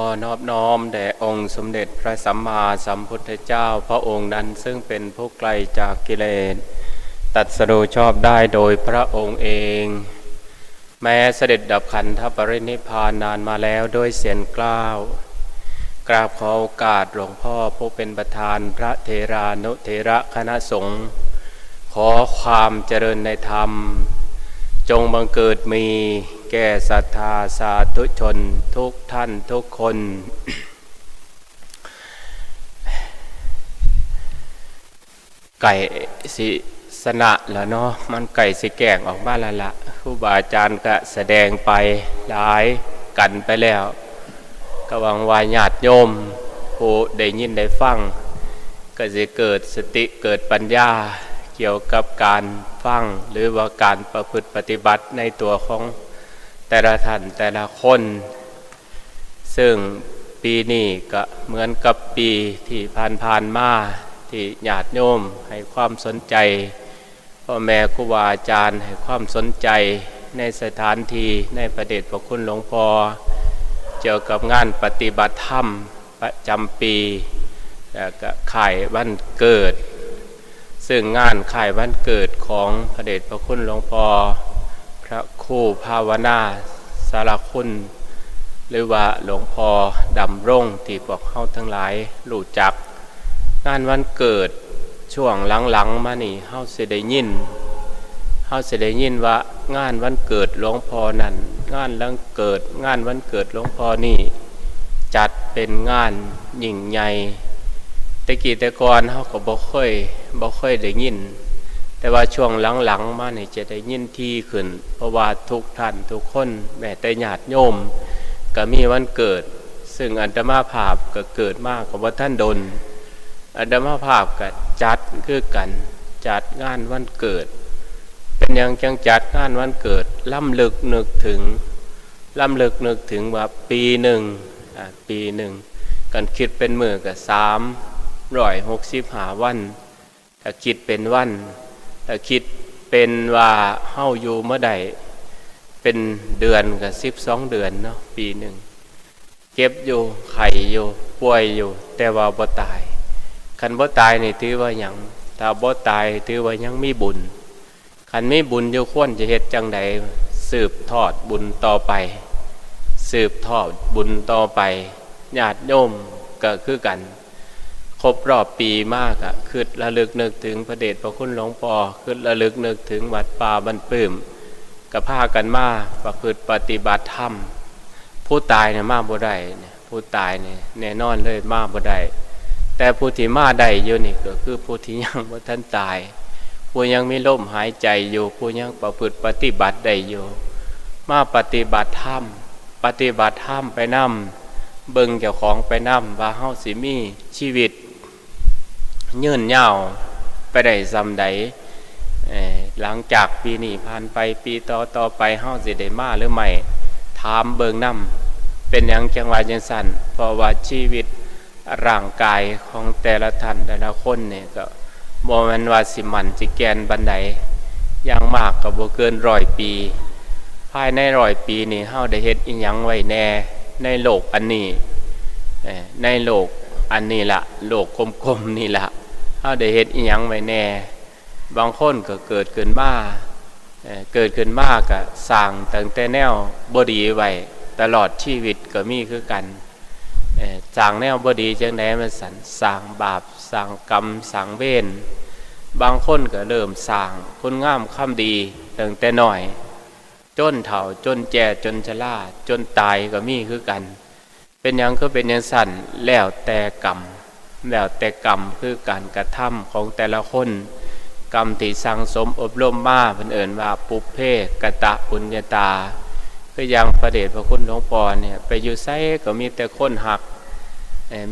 อนอบน้อมแด่องค์สมเด็จพระสัมมาสัมพุทธเจ้าพระองค์นั้นซึ่งเป็นผู้ไกลจากกิเลสตัดสรู้ชอบได้โดยพระองค์เอง แม้เสด็จดับขันธปรินิพพานนานมาแล้วด้วยเสียงกล้าว กราบขอโอกาสหลวงพ่อผู้เป็นประธานพระเทรานุเทระคณะสงฆ์ขอความเจริญในธรรม จงบังเกิดมี แก่ศรัทธาสาธุชนทุกท่านทุกคน ไก่สิสนะแล้วเนาะมันไก่สิแก่งออกมาแล้วละครูบาอาจารย์ก็แสดงไปหลายกันไปแล้วก็วังวายญาติโยมผู้ได้ยินได้ฟัง ก็จะเกิดสติเกิดปัญญาเกี่ยวกับการฟังหรือว่าการประพฤติปฏิบัติในตัวของ แต่ละท่านแต่ละคน ซึ่งปีนี้ก็เหมือนกับปีที่ผ่านๆมาที่ญาติโยมให้ความสนใจพ่อแม่ครูบาอาจารย์ให้ความสนใจในสถานที่ในประเดชพระคุณหลวงพ่อเกี่ยวกับงานปฏิบัติธรรมประจำปีแล้วก็ข่ายวันเกิด ซึ่งงานข่ายวันเกิดของพระเดชพระคุณหลวงพ่อ ระคู่ภาวนาสารคุณ หรือว่าหลวงพ่อดำร่งที่พวกเข้าทั้งหลายรู้จัก งานวันเกิดช่วงหลังๆมานี่เฮาเสได้ยินเฮาเสได้ยินว่างานวันเกิดหลวงพ่อนั่นงานวันเกิดงานวันเกิดหลวงพ่อนี่ จัดเป็นงานยิ่งใหญ่แต่กี้แต่ก่อนเขาก็บ่ค่อยบ่ค่อยได้ยิน แต่ว่าช่วงหลังๆมาเนี่ยจะได้ยินที่ขึ้น เพราะว่าทุกท่านทุกคนแม้แต่ญาติโยมก็มีวันเกิด ซึ่งอัตมาภาพก็เกิดมากกว่าท่านดนอัตมาภาพก็จัดคือกันจัดงานวันเกิด เป็นอย่างจังจัดงานวันเกิดล่ำลึกนึกถึงล่ำลึกนึกถึงว่าปีหนึ่งอ่าปีหนึ่งกันคิดเป็นมือกับสามร้อยหกสิบหาวันถ้าคิดเป็นวัน ถ้าคิดเป็นว่าเฮาอยู่เมื่อใดเป็นเดือนกับสิบสองเดือนเนาะปีหนึ่งเก็บอยู่ไข่อยู่ป่วยอยู่ แต่ว่าบ่ตายคันบ่ตายนี่ถือว่ายังถ้าบ่ตายถือว่ายังมีบุญคันมีบุญอยู่ควรจะเฮ็ดจังใดสืบทอดบุญต่อไป สืบทอดบุญต่อไปญาติโยมก็คือกัน ครบรอบปีมากอะคือระลึกนึกถึงพระเดชพระคุณหลวงปอคือระลึกนึกถึงวัดป่าบรรปื้มก็พากันมาประพฤติปฏิบัติธรรมผู้ตายเนี่ยมาบ่ได้เนี่ยผู้ตายเนี่ยแน่นอนเลยมาบ่ได้แต่ผู้ที่มาได้อยู่นี่ก็คือผู้ที่ยังบ่ทันตาย ผู้ยังมีลมหายใจอยู่ ผู้ยังประพฤติปฏิบัติได้อยู่ มาปฏิบัติธรรมปฏิบัติธรรมไปนำเบิ่งเจ้าของไปนำว่าเฮาสิมีชีวิต ยืนยาวไปได้ซำใดหลังจากปีนี้ผ่านไปปีต่อต่อไปเฮาสิได้มาหรือไม่ถามเบิงนำเป็นหยังจังหว่าจังสั่นเพราะว่าชีวิตร่างกายของแต่ละท่านแต่ละคนเนี่ยก็บ่แม่นว่าสิมันสิแกนบันไดอย่างมากก็บ่เกินร้อยปี ภายในร้อยปีนี่เฮาได้เฮ็ดอีหยังไว้แน่ในโลกอันนี้ในโลกอันนี้ละโลกกลมๆนี่ละ เฮาได้เฮ็ดอีหยังไว้แน่ บางคนก็เกิดขึ้นมาเอ่อเกิดขึ้นมาก็สร้างตั้งแต่แนวบ่ดีไว้ตลอดชีวิตก็มีคือกันเอ่งแนวบ่ดีจังไดมันสันสร้างบาปสร้างกรรมสร้างเวรบางคนก็เริ่มสร้างคุณงามความดีตั้งแต่น้อย จนเฒ่าจนแก่จนชราจนตายก็มีคือกัน เป็นยังก็เป็นยังสั่นแล้วแต่กรรม แล้วแต่กรรมคือการกระทำของแต่ละคน กรรมที่สั่งสมอบรมมาเพิ่นเอิ้นว่าปุเพกะตะปุญญาตาคืออย่างพระเดชพระคุณหลวงปอเนี่ยไปอยู่ไสก็มีแต่คนหัก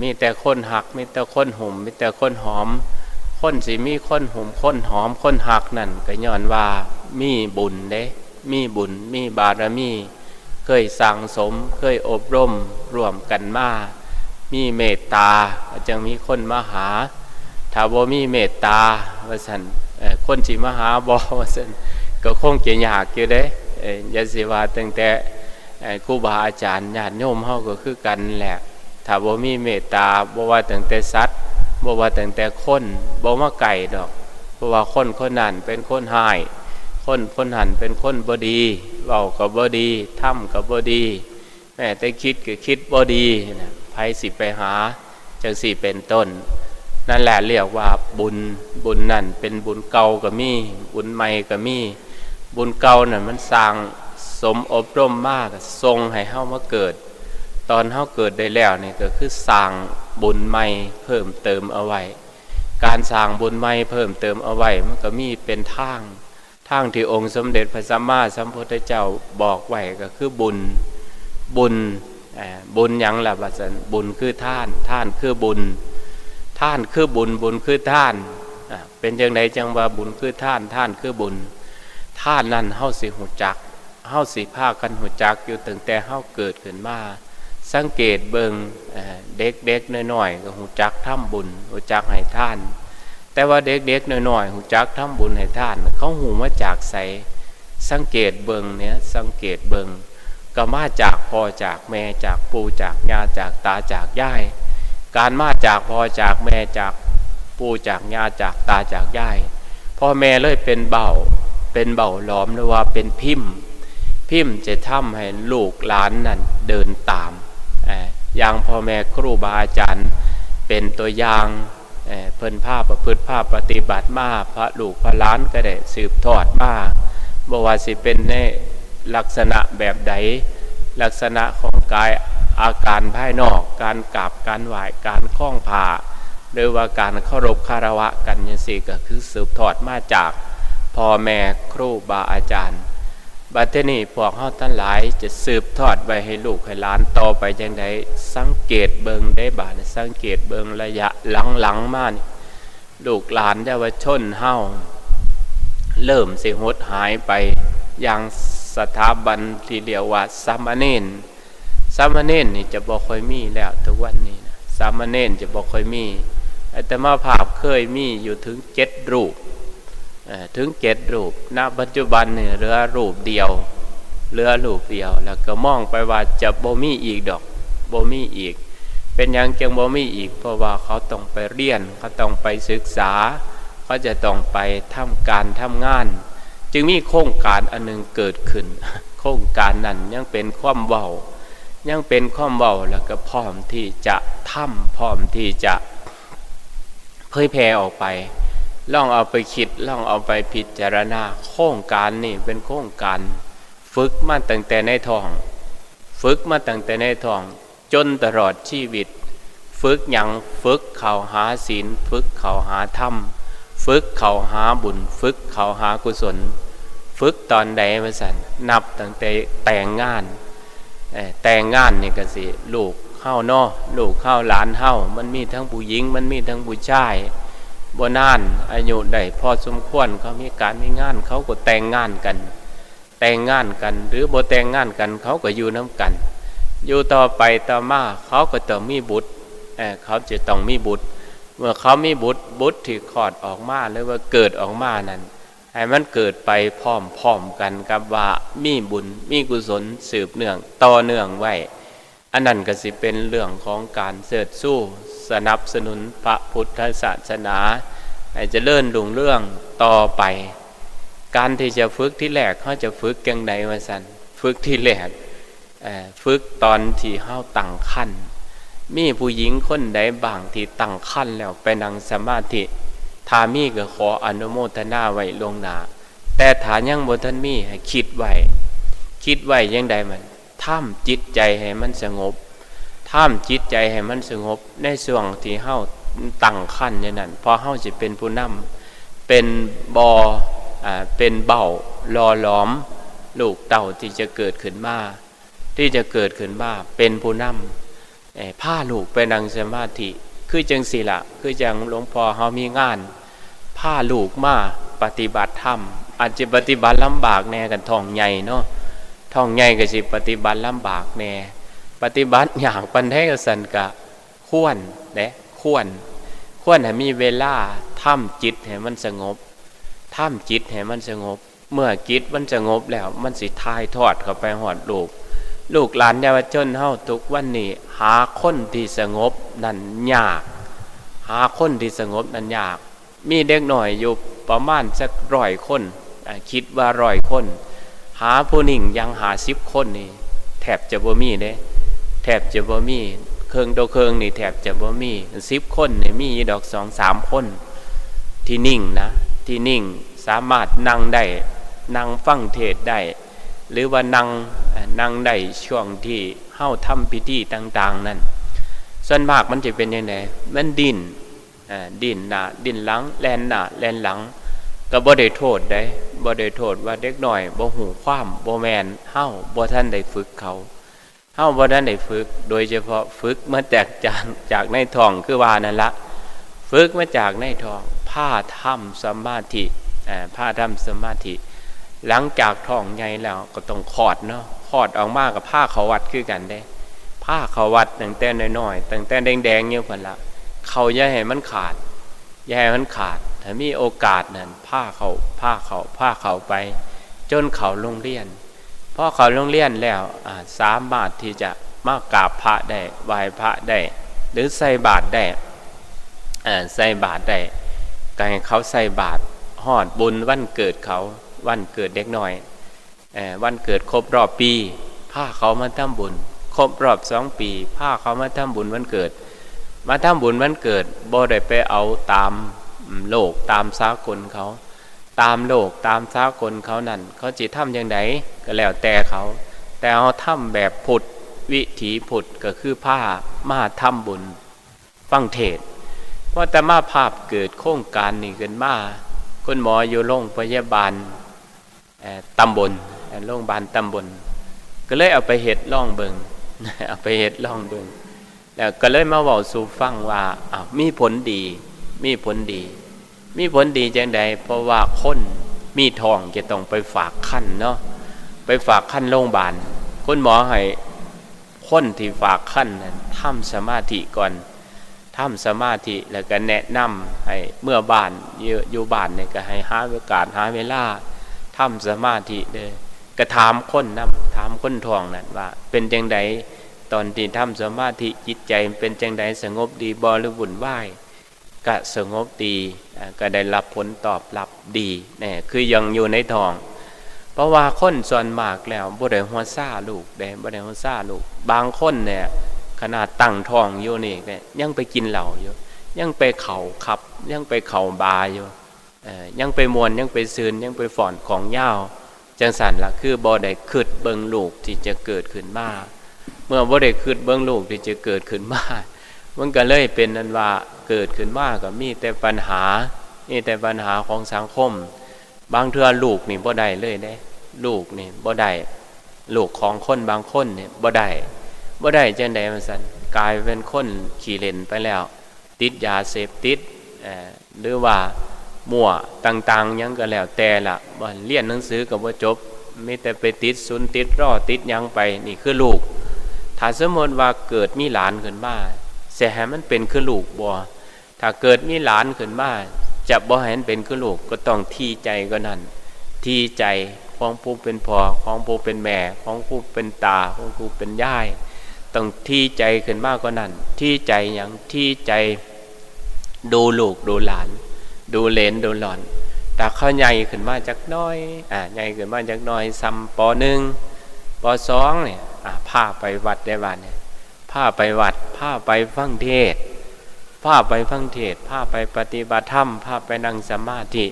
มีแต่คนหักมีแต่คนหุ่มมีแต่คนหอม คนสิมีคนหุ่มคนหอมคนหักนั่นก็ย้อนว่ามีบุญเด้มีบุญมีบารมี เคยสั่งสมเคยอบรมร่วมกันมา มีเมตตาก็จึงมีคนมาหา ถ้าบ่มีเมตตาว่าซั่นคนสิมาหาบ่ว่าซั่นก็คงจะยากอยู่เด้เอ่ออย่าสิวาตั้งแต่เอ่อครูบาอาจารย์ญาติโยมเฮาก็คือกันแหละถ้าบ่มีเมตตาบ่ว่าตั้งแต่สัตว์บ่ว่าตั้งแต่คนบ่มาไก่ดอกเพราะว่าคนคนนั้นเป็นคนหาย คนคนหันเป็นคนบดีเว้าก็บดีทำก็บดี แม้แต่คิดก็คิดบดีนะ ไผสิไปหาจังสี่เป็นต้น นั่นแหละเรียกว่าบุญบุญนั่นเป็นบุญเก่าก็มี บุญใหม่ก็มี บุญเก่านั่นมันสร้างสมอบรมมากทรงให้เฮามาเกิด ตอนเฮาเกิดได้แล้วนี่ก็คือสร้างบุญใหม่เพิ่มเติมเอาไว้การสร้างบุญใหม่เพิ่มเติมเอาไว้มันก็มีเป็นทางทางที่องค์สมเด็จพระสัมมาสัมพุทธเจ้าบอกไว้ก็คือบุญบุญ บุญยังล่ะบัดซันบุญคือท่าน ท่านคือบุญ ท่านคือบุญ บุญคือท่าน เป็นจังไดจังว่าบุญคือท่าน ท่านคือบุญ ท่านนั่นเฮาสิหูจักเฮาสิพากันหูจักอยู่ตั้งแต่เฮาเกิดขึ้นมา สังเกตเบิงเอ่อเด็กๆน้อยๆก็หูจักทำบุญหูจักให้ท่าน แต่ว่าเด็กๆน้อยๆหูจักทำบุญให้ท่าน เขาหูมาจากใสสังเกตเบิงเนี่ยสังเกตเบิง ก็มาจากพ่อจากแม่จากปู่จากย่าจากตาจากยายการมาจากพ่อจากแม่จากปู่จากย่าจากตาจากยายพ่อแม่เลยเป็นเบาเป็นเบาหลอมหรือว่าเป็นพิมพ์ พิมพ์จะทำให้ลูกหลานนั่นเดินตามอย่างพ่อแม่ครูบาอาจารย์เป็นตัวอย่างเพิ่นภาพประพฤติภาพปฏิบัติมาพระลูกพระหล้านก็ได้สืบทอดมาบ่ว่าสิเป็นใน ลักษณะแบบใด ลักษณะของกายอาการภายนอก การกราบการไหวการคล้องผ้าหรือว่าการเคารพคารวะกันยังสี่ก็คือสืบทอดมาจากพ่อแม่ครูบาอาจารย์ บัดเทนี้พวกเฮาทั้งหลายจะสืบทอดไว้ให้ลูกให้หลานต่อไปจังไดสังเกตเบิงได้บาดนี้สังเกตเบิงระยะหลังๆมานี่ลูกหลานเยาวชนเฮาเริ่มสิหดหายไปอย่าง สถาบันที่เรียกว่าสามเณรสามเณรนี่จะบ่ค่อยมีแล้วทุกวันนี้นะสามเณรจะบ่ค่อยมีแต่มาภาพเคยมีอยู่ถึงเจ็ดรูปถึงเจ็ดรูปณปัจจุบันเนี่ยเหลือรูปเดียวเหลือรูปเดียว แล้วก็มองไปว่าจะบ่มีอีกดอกบ่มีอีก เป็นยังจังบ่มีอีก เพราะว่าเขาต้องไปเรียนเขาต้องไปศึกษาเขาจะต้องไปทำการทำงาน จึงมีโครงการอันหนึงเกิดขึ้น โครงการนั้นยังเป็นความเว้ายังเป็นความเว้าแล้วก็พร้อมที่จะทำพร้อมที่จะเผยแผ่ออกไปลองเอาไปคิดลองเอาไปพิจารณาโครงการนี่เป็นโครงการ ฝึกมาตั้งแต่ในท้อง ฝึกมาตั้งแต่ในท้อง จนตลอดชีวิต ฝึกหยังฝึกเข้าหาศีลฝึกเข้าหาธรรม ฝึกเขาหาบุญ ฝึกเขาหากุศล ฝึกตอนใดมาสันนับตั้งแต่แต่งงานแต่งงานนี่ก็สิลูกเข้านอลูกเข้าหลานเข้ามันมีทั้งผู้หญิง มันมีทั้งผู้ชายบนานอายุได้พอสมควรเขามีการมีงาน เขาก็แต่งงานกัน แต่งงานกัน หรือบ่แต่งงานกัน เขาก็อยู่น้กัน อยู่ต่อไปต่อมาเขาก็ต้องมีบุตรเขาจะต้องมีบุตร เมื่อเขามีบุตรบุตรที่คลอดออกมาหรือว่าเกิดออกมานั้นให้มันเกิดไปพร้อมๆกันกับว่ามีบุญมีกุศลสืบเนื่องต่อเนื่องไว้อันนั้นก็สิเป็นเรื่องของการเสดสู้สนับสนุนพระพุทธศาสนาให้เจริญรุ่งเรื่องต่อไป การที่จะฝึกที่แรกเขาจะฝึกยังไงวะสันฝึกที่แรกฝึกตอนที่เฮาตั้งขั้น มีผู้หญิงคนใดบางที่ตั้งขั้นแล้วไปนั่งสมาธิถ้ามีก็ขออนุโมทนาไว้ลงหนาแต่ถ้ายังบ่ทันมีให้คิดไว้คิดไว้ยังใดมันท่ามจิตใจให้มันสงบท่ามจิตใจให้มันสงบในช่วงที่เฮาตั้งขั้นอย่างนั้นพอเฮาจะเป็นผู้นำเป็นบออ่าเป็นเบารอหลอม ลูกเต่าที่จะเกิดขึ้นมาที่จะเกิดขึ้นมาเป็นผู้นำเอ่อ ผ้าลูกไปนั่งสมาธิ คือจังสิละคือจังหลวงพ่อเฮามีงานผ้าลูกมาปฏิบัติธรรมอาจจะปฏิบัติลำบากแน่กันท้องใหญ่เนาะท้องใหญ่ก็สิปฏิบัติลำบากแน่ปฏิบัติอย่างปันให้กสันกะควรเด้ควรควรให้มีเวลาทำจิตให้มันสงบทำจิตให้มันสงบ เมื่อจิตมันสงบแล้วมันสิทายทอดเข้าไปหอดลูก ลูกหลานเยาวชนเฮาทุกวันนี้หาคนที่สงบนั่นยาก หาคนที่สงบนั่นยาก มีเด็กหน่อยอยู่ประมาณสักร้อยคนคิดว่าร้อยคน หาผู้หนิ่งยังหาสิบคนนี่แทบจะบ่มีเด้แทบจะบ่มีเครื่องโตเครื่องนี่แทบจะบ่มีสิบคนนี่มีดอกสองสามคน ที่นิ่งนะ ที่นิ่งสามารถนั่งได้นั่งฟังเทศได้ หรือว่านั่งนั่งได้ช่วงที่เฮ้าทำพิธีต่าง ๆ นั่นส่วนมากมันจะเป็นยังไงมันดินดินหนาดินหลังแลนหนาแลนหลัง ก็บ่ได้โทษได้บ่ได้โทษว่าเด็กหน่อยบ่หูความบ่แมนเฮาบ่ท่านได้ฝึกเขาเฮาบ่ท่านได้ฝึก โดยเฉพาะฝึกมาจากจากจากในท้องคือว่านั่นละฝึกมาจากในท้องผ้าทำสมาธิอ่าผ้าทำสมาธิ หลังจากท้องใหญ่แล้วก็ต้องคลอดเนาะคลอดออกมากับผ้าเขาวัดคือกันได้ผ้าเขาวัดตั้งแต่น้อยๆตั้งแต่แดงๆเนี่ยพุ่นละเขาอย่าให้มันขาดอย่าให้มันขาดถ้ามีโอกาสนั่นผ้าเขาผ้าเขาผ้าเขาไป จนเขาโรงเรียนพอเขาโรงเรียนแล้วสามารถที่จะมากราบพระได้ไหว้พระได้ หรือใส่บาตรได้ใส่บาตรได้ก็ให้เขาใส่บาตรหอดบุญวันเกิดเขา วันเกิดเด็กน้อยวันเกิดครบรอบปีผ้าเขามาทำบุญ ครบรอบสองปีผ้าเขามาทำบุญวันเกิด มาทำบุญวันเกิดบ่ได้ไปเอาตามโลกตามสากลเขา ตามโลกตามสากลเขานั่นเขาจิทำอย่างไดก็แล้วแต่เขา แต่เขาทำแบบพุทธวิถีพุทธก็คือผ้ามาทำบุญฟังเทศเพราะแต่มาภาพเกิดโครงการนี้ขึ้นมาคุณหมออยู่โรงพยาบาล ตำบลโรงพยาบาลตำบล ก็เลยเอาไปเห็ดล่องเบิงเอาไปเห็ดล่องเบิงแล้วก็เลยมาเว้าสู่ฟังว่าอ้าวมีผลดี มีผลดี มีผลดีจังใดเพราะว่าคนมีทองจะต้องไปฝากคันเนาะไปฝากคันโรงพยาบาลคุณหมอให้คนที่ฝากคันนั้นทำสมาธิก่อนทำสมาธิแล้วก็แนะนำให้เมื่อบ้านอยู่อยู่บ้านเนี่ยก็ให้หาโอกาสหาเวลา ทำสมาธิเด้อก็ถามคนนํถามคนทองนั่นว่า เป็นจังใดตอนที่ทำสมาธิจิตใจเป็นจังใดสงบดีบรือวุ่นวายก็สงบดีก็ได้รับผลตอบรับดีนี่คือยังอยู่ในทอง เพราะว่าคนส่วนมากแล้วบ่ได้หัวซ่าลูกได้บ่ได้หัวซ่าลูก บางคนเนี่ยขนาดตั้งทองอยู่นี่เนี่ยยังไปกินเหล้าอยู่ยังไปเข่าขับ ยังไปเข่าบาอยู่ ยังไปมวนยังไปซืนยังไปฝอนของย้าจังสันละคือบ่ได้คิดเบิงลูกที่จะเกิดขึ้นมาเมื่อบ่ได้คืดเบื้องลูกที่จะเกิดขึ้นมามันก็เลยเป็นนันว่าเกิดขึ้นมาก็มีแต่ปัญหามีแต่ปัญหาของสังคม บางเทื่อลูกนี่บ่ได้เลยเด้ ลูกนี่บ่ได้ลูกของคนบางคนเนี่ยบ่ได้บ่ได้จังใดมันสันกลายเป็นคนขี้เล่นไปแล้ว ติดยาเสพติดหรือว่า มั่วต่าง ๆ ยังก็แล้วแต่ละบ่เรียนหนังสือก็บ่าจบไมีแต่ไปติดซุนติดรอติดยังไปนี่คือลูก ถ้าสมมติว่าเกิดมีหลานขึ้นมาเสียให้มันเป็นคือลูกบ่ถ้าเกิดมีหลานขึ้นมาจะบ่ให้มันเป็นคือลูกก็ต้องที่ใจก็นั่นที่ใจของผู้เป็นพ่อของผู้เป็นแม่ของผู้เป็นตาของผู้เป็นยายต้องที่ใจขึ้นมากกว่านั้น ที่ใจอย่างที่ใจดูลูกดูหลาน ดูเลนดูหลอน แต่เขาใหญ่ขึ้นมาจากน้อยอ่าใหญ่ขึ้นมาจากน้อยซ้ำปหนึ่งปสองเนี่ยอ่าพาไปวัดได้บ้านเนี่ยพาไปวัดพาไปฟังเทศพาไปฟังเทศพาไปปฏิบัติธรรมพาไปนั่งสมาธิ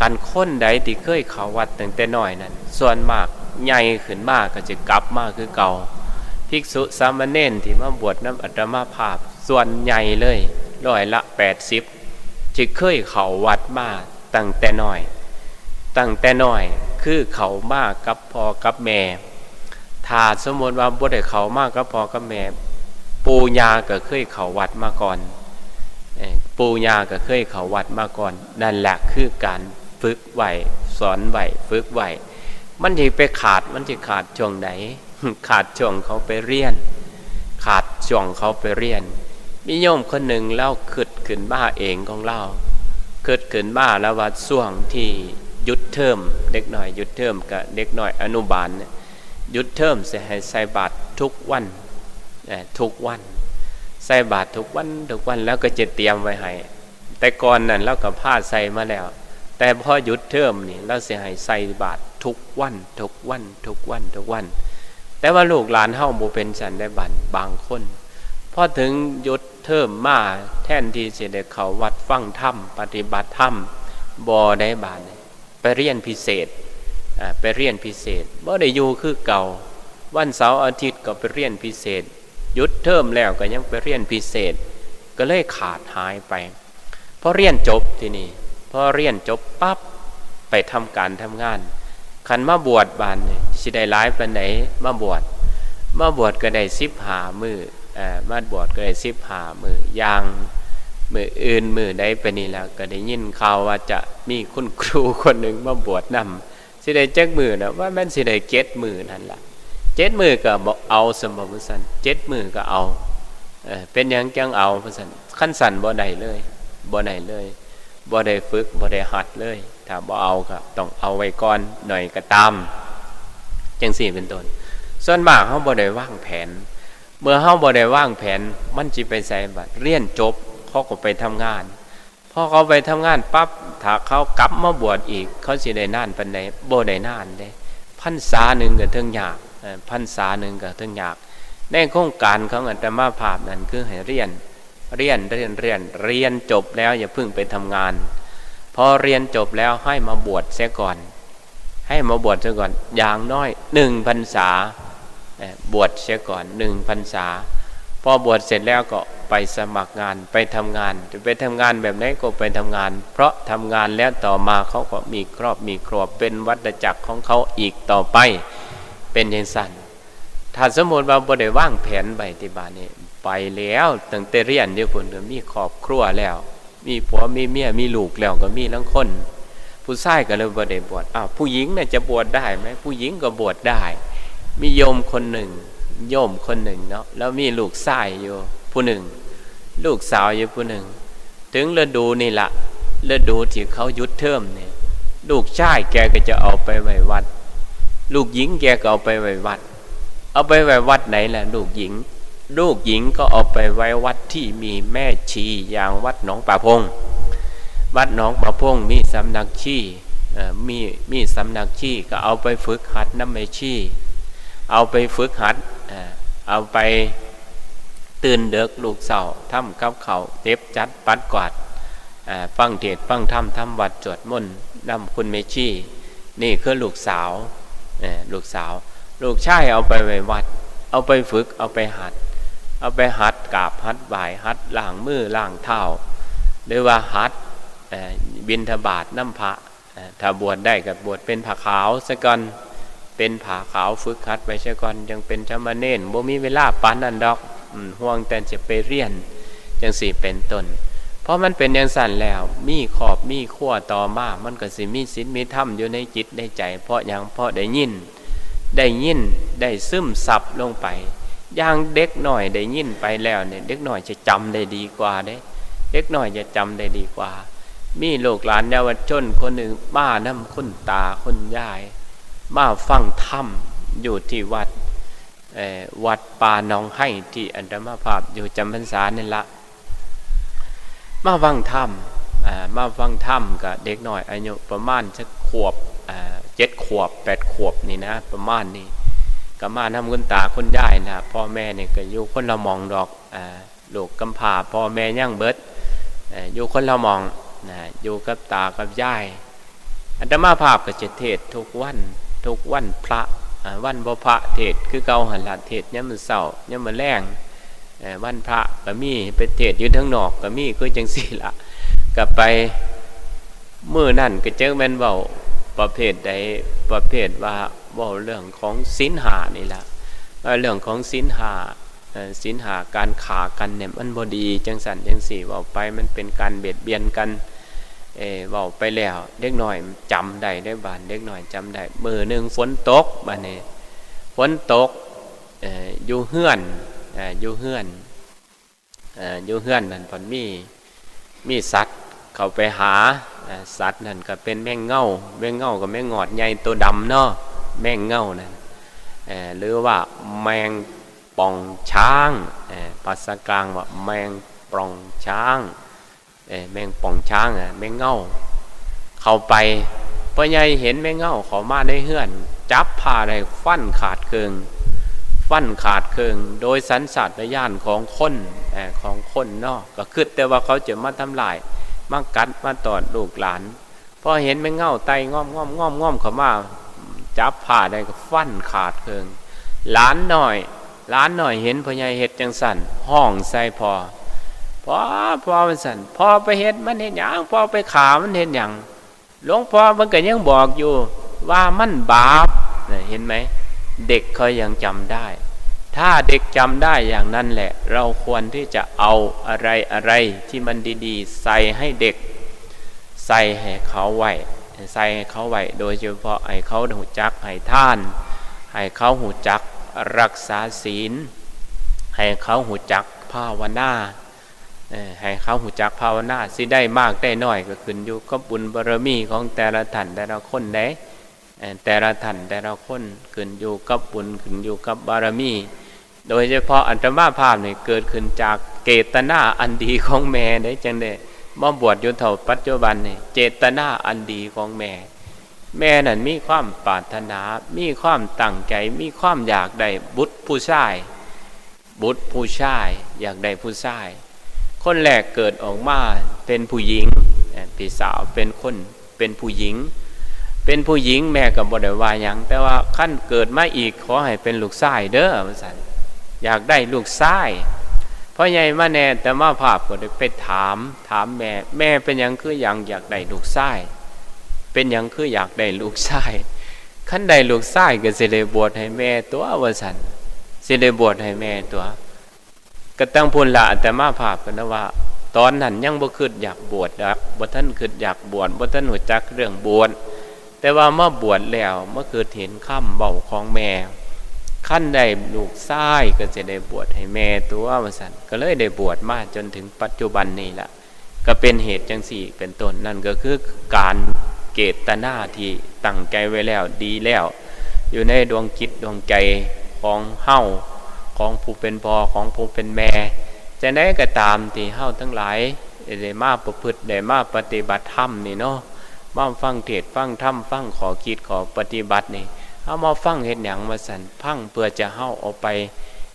กันค้นใดที่เคยเขาวัดตั้งแต่น้อยนั้นส่วนมากใหญ่ขึ้นมากก็จะกลับมากคือเก่าภิกษุสามเณรที่มาบวชน้ำอัตมาภาพ ส่วนใหญ่เลยร้อยละแปดสิบ จะเคยเขาวัดมาตั้งแต่น้อย ตั้งแต่น้อยคือเขามากกับพ่อกับแม่ถ้าสมมติว่าบ่ได้เขามากกับพ่อกับแม่ ปูญาก็เคยเขาวัดมาก่อนเอ้ยปูญาก็เคยเขาวัดมาก่อน นั่นแหละคือการฝึกไหวสอนไหวฝึกไหวมันจะไปขาดมันจะขาดช่วงไหน ขาดช่วงเขาไปเรียน ขาดช่วงเขาไปเรียน มีโยมคนหนึ่งเล่าขึ้นขึ้นบ้าเองของเราขึ้นขึ้นบ้าแล้วว่าช่วงที่หยุดเทอมเด็กหน่อยหยุดเทอมกับเด็กหน่อยอนุบาลเนี่ยหยุดเทอมเสียให้ใส่บาตรทุกวันเอ่อทุกวัน ใส่บาตรทุกวันทุกวันแล้วก็จะเตรียมไว้ให้แต่ก่อนนั้นเราก็ผ้าใส่มาแล้ว แต่พอหยุดเทอมนี่เราเสียให้ใส่บาตรทุกวันทุกวันทุกวันทุกวัน แต่ว่าลูกหลานเฮาบ่เป็นสันได้บันบางคนพอถึงหยุด เทอมมาแทนที่จะได้เขาวัดฟังธรรมปฏิบัติธรรมบ่ได้บานไปเรียนพิเศษไปเรียนพิเศษบ่ได้อยู่คือเก่า วันเสาร์อาทิตย์ก็ไปเรียนพิเศษ ยุดเทอมแล้วก็ยังไปเรียนพิเศษ ก็เลยขาดหายไปพอเรียนจบที่นี่พอเรียนจบปั๊บไปทำการทำงานคันมาบวชบานสิได้ร้ายปไหนมาบวชมาบวชก็ได้สิบหามือเอ่อ มาบวชก็ได้สิบหามือยางมืออื่นมือใดไปนี่แล้วก็ได้ยินข่าวว่าจะมีคุณครูคนหนึ่งมาบวชนำสิได้จักมือนะว่าแม่นสิได้เจ็ดมือนั่นล่ะเจ็ดมือก็บอกเอาสมบูรณ์สันเจ็ดมือก็เอาเป็นยังจังเอาพสันขั้นสันบ่ได้เลยบ่ได้เลยบ่ได้ฝึกบ่ได้หัดเลย ถ้าบ่เอาก็ต้องเอาไว้ก่อนหน่อยก็ตามจังสี่เป็นต้นส่วนมากเขาบ่ได้วางแผน เมื่อเขาบ่ได้ว่างแผนมันจิไปใส่บัตรเรียนจบเขาก็ไปทำงานพอเขาไปทำงานปั๊บถ้าเขากลับมาบวชอีก เขาสิได้นานปานใดบ่ได้นานเด้พันษาหนึ่งก็เทิงยากพันษาหนึ่งก็เทิงยากในโครงการของอัตมาภาพนั้นคือให้เรียนเรียนเรียนเรียนเรียนจบแล้วอย่าพิ่งไปทำงาน พอเรียนจบแล้วให้มาบวชเสียก่อน ให้มาบวชเสียก่อนอย่างน้อยหนึ่งพรรษา บวชเสียก่อนหนึ่งพรรษาพอบวชเสร็จแล้วก็ไปสมัครงานไปทำงานจะไปทำงานแบบไหนก็ไปทำงาน เพราะทำงานแล้วต่อมาเขาก็มีครอบมีครัวเป็นวัฏจักรของเขาอีกต่อไปเป็นย่างสั้นถ้าสมมติว่าบ่ได้วางแผนไปที่บ้านนี่ไปแล้วตั้งแต่เรียนเดียวคนก็มีครอบครัวแล้ว มีผัวมีเมียมีลูกแล้วก็มีทั้งคน ผู้ชายก็เลยบ่ได้บวชอ้าวผู้หญิงเนี่ยจะบวชได้ไหมผู้หญิงก็บวชได้ มีโยมคนหนึ่ง โยมคนหนึ่งเนาะแล้วมีลูกชายอยู่ผู้หนึ่ง ลูกสาวอยู่ผู้หนึ่ง ถึงฤดูนี่ละฤดูที่เขาหยุดเทอมเนี่ยลูกชายแกก็จะเอาไปไว้วัด ลูกหญิงแกก็เอาไปไว้วัด เอาไปไว้วัดไหนล่ะลูกหญิง ลูกหญิงก็เอาไปไว้วัดที่มีแม่ชีอย่างวัดหนองป่าพง วัดหนองป่าพงมีสำนักชีเอ่อมีมีสำนักชีก็เอาไปฝึกหัดน้ำแม่ชี เอาไปฝึกหัดเอาไปตื่นเด็กลูกเสาทำกับเขาเต็บจัดปัดกวาดฟังเทศฟังธรรมทำวัดจวดมนต์นำคุณเมชีนี่คือลูกสาวเอ่อลูกสาว ลูกชายเอาไปไว้วัด เอาไปฝึกเอาไปหัด เอาไปหัดกราบหัดบ่ายหัดล้างมือล้างเท้าหรือว่าหัดเบินทบาทน้ำพระถ้าบวชได้กับบวชเป็นผ้าขาวซะก่อน เป็นผาขาวฝึกหัดไปซะก่อนยังเป็นชามเณรบ่มีเวลาปานนั้นดอกห่วงแต่จะไปเรียนจังสี่เป็นต้นเพราะมันเป็นอย่างสั่นแล้ว มีขอบมีขั้วต่อมามันก็สิมีศีลมีธรรมอยู่ในจิตในใจ เพราะอย่างเพราะได้ยิน ได้ยินได้ซึมซับลงไปอย่างเด็กหน่อยได้ยินไปแล้วเนี่ยเด็กหน่อยจะจำได้ดีกว่าเด้ เด็กหน่อยจะจำได้ดีกว่า มีลูกหลานเยาวชนคนหนึ่งมาน้ำคุณตาคุณยาย มาฟังธรรมอยู่ที่วัดวัดป่าหนองให้ที่อันดมาภาพอยู่จำพรรษานี่ละ มาฟังธรรมามาฟังธรรมกับเด็กหน่อยอายุประมาณสักขวบเจ็ดขวบแปดขวบนี่นะ ประมาณนี้ก็มาทำคุณตาคุณยายนะพ่อแม่เนี่ยก็อยู่คนละหมองดอกลูกกำพาพ่อแม่ย่างเบิดเอ่อยู่คนละหมองนะอยู่กับตากับยายอัตมาภาพก็จะเทศทุกวัน ทุกวันพระวันบพระเทศคือเกาหันหลัเทศเนี่ยมันเศร้าเนี่ยมันแรงวันพระก็มีไปเทศอยู่ทั้งนอกก็มีคือจังสี่ละกลับไปมือนั่นก็เจอแม่นเบาประเภทใดประเภทว่าเว้าเรื่องของศีลหานี่ละเรื่องของศีลหาเอ่อศีลหาการขากันเนี่ยมันบดีจังสันจังสี่เว้าไปมันเป็นการเบียดเบียนกัน เออเว้าไปแล้วเด็กหน้อยจำได้ได้บานเด็กหน้อยจำได้มือหนึ่งฝนตกบานนี้ฝนตกเอออยู่เฮือนอ่าอยู่เฮือนอ่าอยู่เฮือนนั่นผลมีมีสัตว์เขาไปหาสัตว์นั่นก็เป็นแมงเง่าแมงเง่ากับแมงงอดใหญ่ตัวดำเนาะแมงเง่านั่นเออหรือว่าแมงป่องช้างเออภาษากลางว่าแมงป่องช้าง แมงป่องช้างอะแมงเง่าเข้าไปพ่อใหญ่เห็นแมงเง่าเขามาได้เฮือน จับผ้าได้ฟันขาดเคืองฟันขาดเคืองโดยสันสัตญาณของคนเอ่อของคนเนาะก็คือแต่ว่าเขาจะมาทำลายมากัดมาตอดลูกหลานพอเห็นแมงเง่าไตง่อมง่อมง่อมง่อมเข้ามาจับผ้าได้ก็ฟันขาดเคืองหลานหน่อยหลานหน่อยเห็นพ่อใหญ่เห็ดจังสันห้องใส่พอ พอพอมันสันพอไปเห็ดมันเห็นหยังพอไปขามันเห็นหยังหลวงพ่อมันก็ยังบอกอยู่ ว่ามันบาปเห็นไหม เด็กเขายังจำได้ ถ้าเด็กจำได้อย่างนั้นแหละ เราควรที่จะเอาอะไรอะไรที่มันดีๆ ใส่ให้เด็ก ใส่ให้เขาไหวใส่ให้เขาไหวโดยเฉพาะให้เขาหูจักให้ท่าน ให้เขาหูจักรักษาศีล ให้เขาหูจักภาวนา ให้เขาหูจักภาวนาสิได้มากได้น้อยก็ขึ้นอยู่กับบุญบารมีของแต่ละท่านแต่ละคนได้แต่ละท่านแต่ละคนขึ้นอยู่กับบุญขึ้นอยู่กับบารมี โดยเฉพาะอันตรมาภาพเนี่ยเกิดขึ้นจากเกตนาอันดีของแม่ได้จังได้มาบวชอยู่เท่าปัจจุบันเนี่ยเจตนาอันดีของแม่ แม่นั่นมีความปรารถนา มีความตั้งใจมีความอยากได้บุตรผู้ชาย บุตรผู้ชายอยากได้ผู้ชาย คนแรกเกิดออกมาเป็นผู้หญิงเอ่อพี่สาวเป็นคนเป็นผู้หญิง เป็นผู้หญิงแม่กับบไดวายังแต่ว่าขั้นเกิดมาอีกขอให้เป็นลูกชายเด้อว่าซั่นอยากได้ลูกชายเพราะใหญ่มาแน่แต่มาภาพก็ได้ไปถามถามแม่ แม่เป็นยังคือหยังอยากได้ลูกชายเป็นยังคืออยากได้ลูกชายขั้นใดลูกชายก็สิได้บวชให้แม่ตัววาสันสิได้บวชให้แม่ตัว ก็ตั้งพูนละแต่มาภาพกันนะว่า ตอนนั้นยังบ่คิดอยากบวชนะบ่ท่านคิดอยากบวชบ่ท่านหัวจักเรื่องบวชแต่ว่าเมื่อบวชแล้วเมื่อเกิดเห็นคำเบาของแม่ขั้นได้ลูกชายก็จะได้บวชให้แม่ตัวว่าสันก็เลยได้บวชมาจนถึงปัจจุบันนี้ละก็เป็นเหตุจังสี่เป็นต้นนั่นก็คือการเกตนาที่ตั้งใจไว้แล้วดีแล้ว อยู่ในดวงจิตดวงใจของเฮา ของผู้เป็นพ่อของผู้เป็นแม่จะได้ก็ตามที่เฮาทั้งหลายได้มาประพฤติได้มาปฏิบัติธรรมนี่เนาะมาฟังเทศฟังธรรมฟังขอคิดขอปฏิบัตินี่เอามาฟังเฮ็ดหยังมาสั่นพังเพื่อจะเฮาเอาไป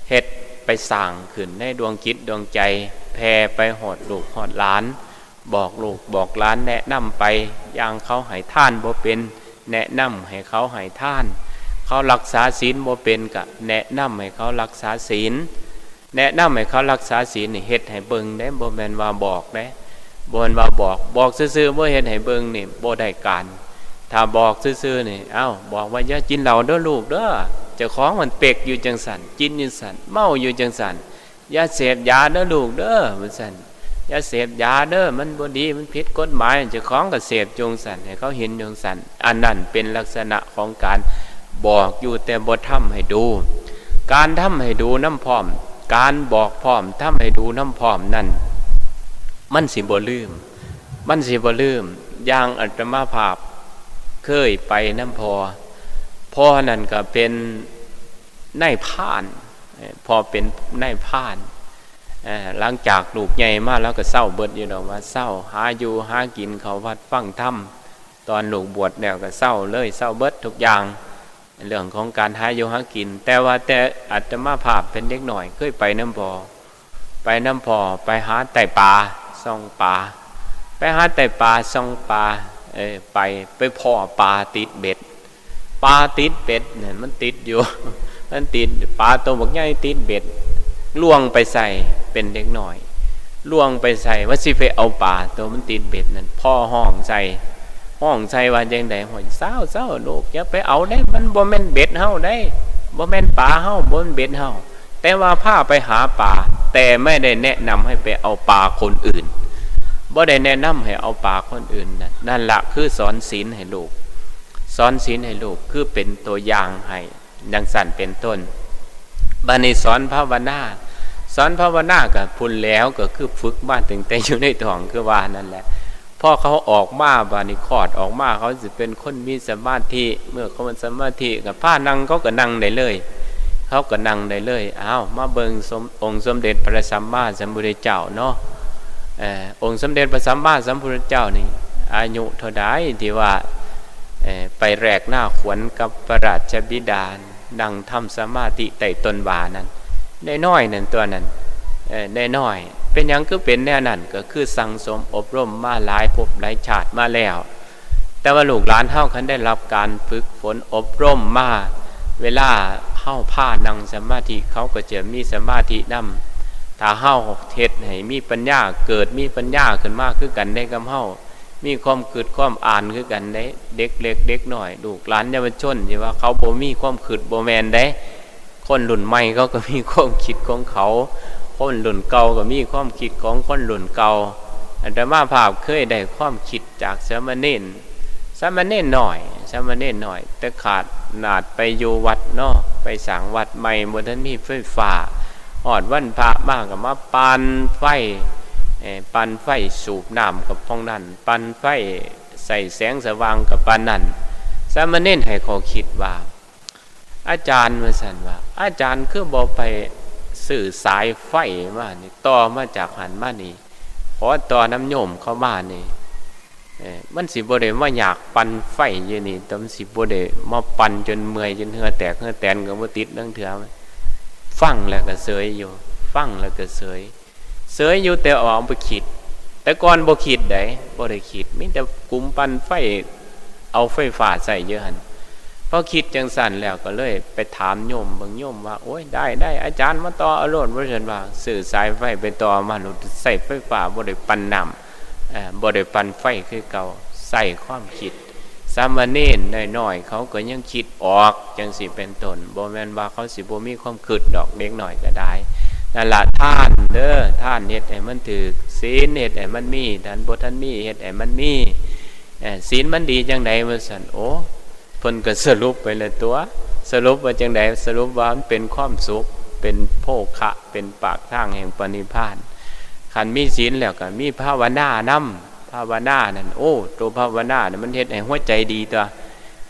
เฮ็ดไปสร้างขึ้นในดวงจิตดวงใจแผ่ไปหอดลูกหอดหลาน บอกลูกบอกหลานแนะนำไปอย่างเขาให้ท่านบ่เป็นแนะนำให้เขาให้ท่าน เขารักษาศีลบ่เป็นกะแนะนำให้เขารักษาศีล แนะนำให้เขารักษาศีลนี่เฮ็ดให้เบิ่งได้บ่แม่นว่าบอกได้บ่แม่นว่าบอกบอกซื่อๆบ่เฮ็ดให้เบิ่งนี่บ่ได้การถ้าบอกซื่อๆนี่เอ้าบอกว่าอย่ากินเหล้าเด้อลูกเด้อเจ้าของมันเป็กอยู่จังสันกินอยู่สันเมาอยู่จังสันอย่าเสพยาเด้อลูกเด้อมันสันอย่าเสพยาเด้อมันบ่ดีมันผิดกฎหมายเจ้าของก็เสพจงสันให้เขาเห็นจงสันอันนั้นเป็นลักษณะของการ บอกอยู่แต่บ่ทำให้ดู การทำให้ดูน้ำพร้อม การบอกพร้อมทำให้ดูน้ำพร้อมนั่น มันสิบ่ลืม มันสิบ่ลืมอย่างอัตมาภาพ เคยไปน้ำพอพ่อนั่นก็เป็นนายผ่าน พอเป็นนายผ่านหลังจากลูกใหญ่มากแล้วก็เศร้าเบิดอยู่ดอกว่าเศร้าหาอยู่หากินเขาวัดฟังธรรมตอนหลูกบวชแล้วก็เศร้าเลยเศร้าเบิดทุกอย่าง เรื่องของการหาอยู่หากิน แต่ว่าแต่อาตมาภาพเป็นเด็กหน่อยเคยไปน้ำพอไปน้ำพอไปหาไต่ปลาซ่องปลาไปหาไต่ปลาซ่องปลาเออไปไปพ่อปลาติดเบ็ดปลาติดเบ็ดเนี่ยมันติดอยู่ มันติดปลาตัวบักใหญ่ติดเบ็ดล่วงไปใส่เป็นเด็กหน่อยล่วงไปใส่ว่าสิไปเอาปลาตัวมันติดเบ็ดนั่นพ่อห้องใส่ ห้องใส่ว่าจังไดหอยเศร้าเศร้าลูกอย่าไปเอาได้มันบ่แม่นเบ็ดเฮาได้บ่แม่นปลาเฮาบ่แม่นเบ็ดเฮาแต่ว่าพาไปหาปลาแต่ไม่ได้แนะนำให้ไปเอาปลาคนอื่นบ่ได้แนะนำให้เอาปลาคนอื่นนั่นนั่นละคือสอนศีลให้ลูก สอนศีลให้ลูกคือเป็นตัวอย่างให้ดังสั่นเป็นต้นบันนี้สอนภาวนาสอนภาวนากับพุนแล้วก็คือฝึกมาถึงแต่อยู่ในท้องคือว่านั่นแหละ พ่อเขาออกมาบานิคอดออกมาเขาจะเป็นคนมีสมาธิเมื่อเขามีสมาธิกับผ้านั่งเขาก็นั่งได้เลย เขาก็นั่งได้เลยอ้าวมาเบิงสมองค์สมเด็จพระสัมมาสัมพุทธเจ้าเนาะเออองค์สมเด็จพระสัมมาสัมพุทธเจ้านี่อายุเท่าใดที่ว่าไปแรกหน้าขวนกับพระราชบิดานั่งทำสมาธิไต่ต้นบานั้นได้น้อยนั่นตัวนั้นได้น้อย เป็นหยังคือเป็นแน่นั่นก็คือสั่งสมอบรมมาหลายภพหลายชาติมาแล้ว แต่ว่าลูกหลานเฮาคันได้รับการฝึกฝนอบรมมาเวลาเฮาผ้านั่งสมาธิเขาก็จะมีสมาธินำถ้าเฮาเทศให้มีปัญญาเกิดมีปัญญาขึ้นมากคือกันได้กับเฮามีความคิดความอ่านคือกันได้เด็กเล็กเด็กหน่อยลูกหลานเยาวชนที่ว่าเขาโบมีความคิดโบแมนได้ คนรุ่นใหม่เขาก็มีความคิดของเขา คนรุ่นเก่าก็มีความคิดของคนรุ่นเก่าอันตมาภาพเคยได้ความคิดจากสามเณรสามเณรหน่อยสามเณรหน่อย แต่ขาดนาดไปอยู่วัดนาะไปสังวัดใหม่บนท่านมีไฟฟ้าหอดวันพระมากกับมาปันไฟปันไฟสูบน้ำกับพองนั่นปันไฟใส่แสงสว่างกับปันนั่นสามเณรให้ขาคิดว่า อาจารย์มาสันว่า อาจารย์คือบอกไป สื่อสายไฟมานี่ต่อมาจากหันมานี่ขอต่อน้ำโยมเข้ามานี่มันสิบ่ได้มาอยากปันไฟอยู่นี่แต้มันสิบ่ได้มาปันจนเมื่อยจนเหือแตกเหือแตนก็บ่ติดเรื่องเถื่อฟังแล้วก็เสยอยู่ ฟังแล้วก็เสยเสยอยู่แต่เอาไปคิด แต่ก่อนบ่คิดได้บ่ได้คิดมีแต่กลุ่มปันไฟเอาไฟฟ้าใส่เยอะหัน พอคิดจังสันแล้วก็เลย ไปถามโยมบางโยมว่า โอ้ยได้ได้อาจารย์มาต่ออารมณ์ว่าฉันว่าสื่อสายไฟไปต่อมาหนุใส่ไฟฟ้าบ่ได้ปันนำบ่ได้ปันไฟคือเก่าใส่ความคิดสามเณรน้อยๆเขาก็ยังคิดออกจังสิเป็นต้นบ่แมนว่าเขาสิบ่มีความคิดดอกเล็กหน่อยก็ได้นั่นละท่านเด้อท่านเฮ็ดให้มันถูกศีลเฮ็ดให้มันมีท่านบ่ทันมีเฮ็ดให้มันมีเอ่อศีลมันดีจังไดว่าซั่นโอ้ เพิ่นก็สรุปไปเลยตัว สรุปว่าจังไดสรุปว่ามันเป็นความสุข เป็นโภคะ เป็นปากทางแห่งปณิพานขันมีศีลแล้วก็มีภาวนานำภาวนานั่นโอ้ตัวภาวนานี่ะมันเฮ็ดให้หัวใจดีตัว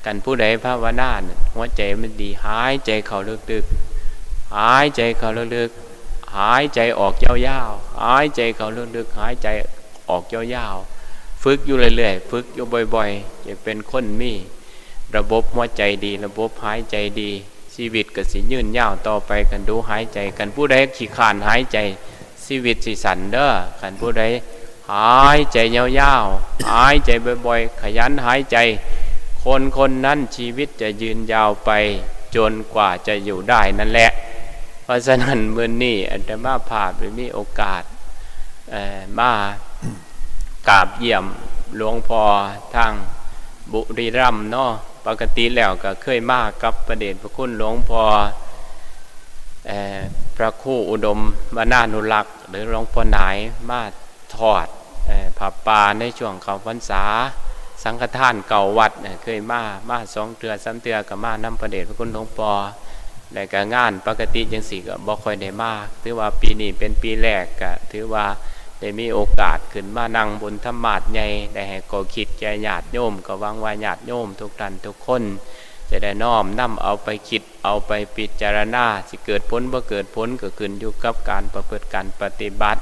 กันผู้ใดภาวนานั่นหัวใจมันดีหายใจเข้าลึกๆหายใจเข้าลึกๆหายใจออกยาวๆหายใจเข้าลึกๆหายใจออกยาวๆฝึกอยู่เรื่อยๆฝึกอยู่บ่อยๆจะเป็นคนมี ระบบหัวใจดี ระบบหายใจดี ชีวิตก็สิยืนยาวต่อไปกันดูหายใจกันผู้ใดขี้ขานหายใจ ชีวิตสิสันเด้อกันผู้ใดหายใจยาวๆหายใจบ่อยๆ ขยันหายใจ คนคนนั้นชีวิตจะยืนยาวไปจนกว่าจะอยู่ได้นั่นแหละ เพราะฉะนั้นมื่อนี้อัตมาภาพได้มีโอกาสมากราบเยี่ยมหลวงพ่อทางบุรีรัมย์เนาะ ปกติแล้วก็เคยมากกับประเดชพระคุณหลวงพ่อเอ่อพระคู่อุดมบรรณานุรักษ์ หรือหลวงพ่อหนายมาทอดอผ้าป่าในช่วงเขาพรรษา สังฆทานเก่าวัดเคยมามาสองเตือสามเตือกับมานำประเดชพระคุณหลวงพ่อและก็งานปกติจังสี่ก็บ่ค่อยได้มาก ถือว่าปีนี้เป็นปีแรกก็ถือว่า ได้มีโอกาสขึ้นมานั่งบนธรรมาทใหญ่ได้ให้ก็คิดแก่ญาติโยมก็วังว่าญาติโยมทุกท่านทุกคน จะได้น้อมนำเอาไปคิดเอาไปพิจารณาสิเกิดผลบ่เกิดผลก็ขึ้นอยู่กับการประพฤติการปฏิบัติ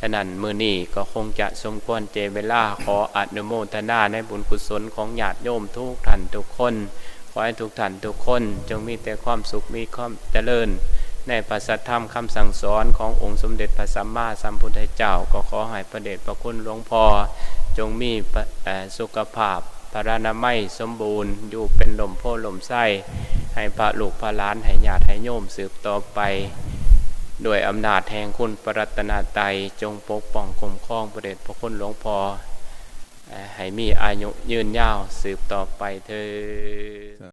ฉะนั้นมือนี้ก็คงจะสมควรเจเวลาขออนุโมทนาในบุญกุศลของญาติโยมทุกท่านทุกคน ขอให้ทุกท่านทุกคน จงมีแต่ความสุขมีความเจริญ ในพระสัทธรรมคำสั่งสอนขององค์สมเด็จพระสัมมาสัมพุทธเจ้า ก็ขอให้พระเดชพระคุณหลวงพ่อจงมีสุขภาพพระนามัยสมบูรณ์อยู่เป็นลมโพลมไส้ให้พระลูกพระล้านให้ญาติให้โยมสืบต่อไปด้วยอำนาจแห่งคุณปรัตนาไตจงปกป้องคุ้มครองพระเดชพระคุณหลวงพ่อเอ่อให้มีอายุยืนยาวสืบต่อไปเธอ